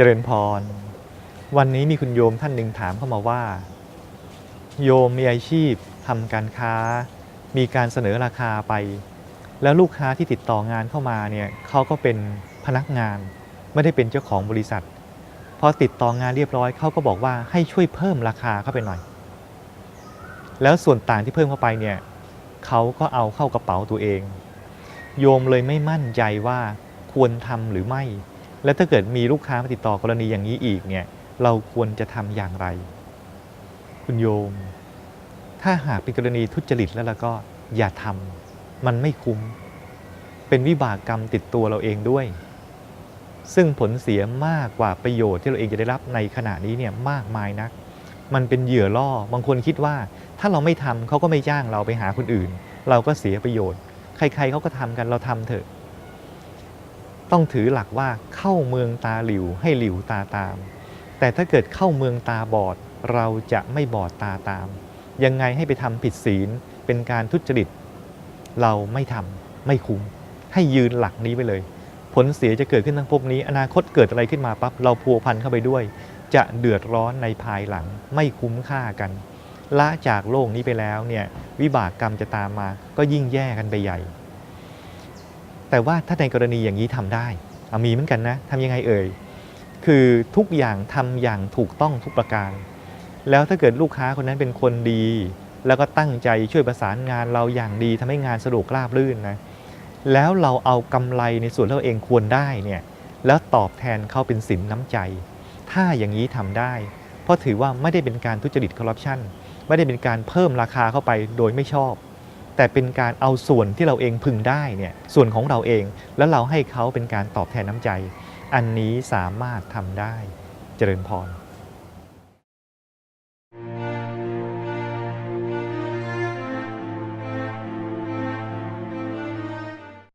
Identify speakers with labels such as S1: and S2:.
S1: เจริญพร วันนี้มีคุณโยมท่านหนึ่งถามเข้ามาว่า โยมมีอาชีพทำการค้า มีการเสนอราคาไป แล้วลูกค้าที่ติดต่องานเข้ามาเนี่ยเขาก็เป็นพนักงาน ไม่ได้เป็นเจ้าของบริษัทพอติดต่องานเรียบร้อยเขาก็บอกว่าให้ช่วยเพิ่มราคาเข้าไปหน่อย แล้วส่วนต่างที่เพิ่มเข้าไปเนี่ยเขาก็เอาเข้ากระเป๋าตัวเอง โยมเลยไม่มั่นใจว่าควรทำหรือไม่ และถ้าเกิดมีลูกค้ามาติดต่อกรณีอย่างนี้อีกเนี่ยเราควรจะทำอย่างไร คุณโยม ถ้าหากเป็นกรณีทุจริตแล้วเราก็อย่าทำมันไม่คุ้ม เป็นวิบากกรรมติดตัวเราเองด้วย ซึ่งผลเสียมากกว่าประโยชน์ที่เราเองจะได้รับในขณะนี้เนี่ยมากมายนัก มันเป็นเหยื่อล่อบางคนคิดว่า ถ้าเราไม่ทำเขาก็ไม่จ้างเราไปหาคนอื่น เราก็เสียประโยชน์ ใครๆเขาก็ทำกันเราทำเถอะ ต้องถือหลักว่าเข้าเมืองตาหลิวให้หลิวตาตาม แต่ถ้าเกิดเข้าเมืองตาบอด เราจะไม่บอดตาตาม ยังไงให้ไปทำผิดศีลเป็นการทุจริต เราไม่ทำไม่คุ้มให้ยืนหลักนี้ไปเลย ผลเสียจะเกิดขึ้นทั้งภพนี้ อนาคตเกิดอะไรขึ้นมาปั๊บเราพัวพันเข้าไปด้วย จะเดือดร้อนในภายหลังไม่คุ้มค่ากันละจากโลกนี้ไปแล้วเนี่ยวิบากกรรมจะตามมาก็ยิ่งแย่กันไปใหญ่ แต่ว่าถ้าในกรณีอย่างนี้ทำได้มีเหมือนกันนะทำยังไงเอ่ย คือทุกอย่างทำอย่างถูกต้องทุกประการ แล้วถ้าเกิดลูกค้าคนนั้นเป็นคนดี แล้วก็ตั้งใจช่วยประสานงานเราอย่างดีทำให้งานสะดวกราบรื่นนะแล้วเราเอากำไรในส่วนเราเองควรได้เนี่ยแล้วตอบแทนเขาเป็นสินน้ำใจ ถ้าอย่างนี้ทำได้ เพราะถือว่าไม่ได้เป็นการทุจริตคอร์รัปชันไม่ได้เป็นการเพิ่มราคาเข้าไปโดยไม่ชอบ แต่เป็นการเอาส่วนที่เราเองพึงได้เนี่ยส่วนของเราเอง แล้วเราให้เขาเป็นการตอบแทนน้ำใจ อันนี้สามารถทำได้เจริญพร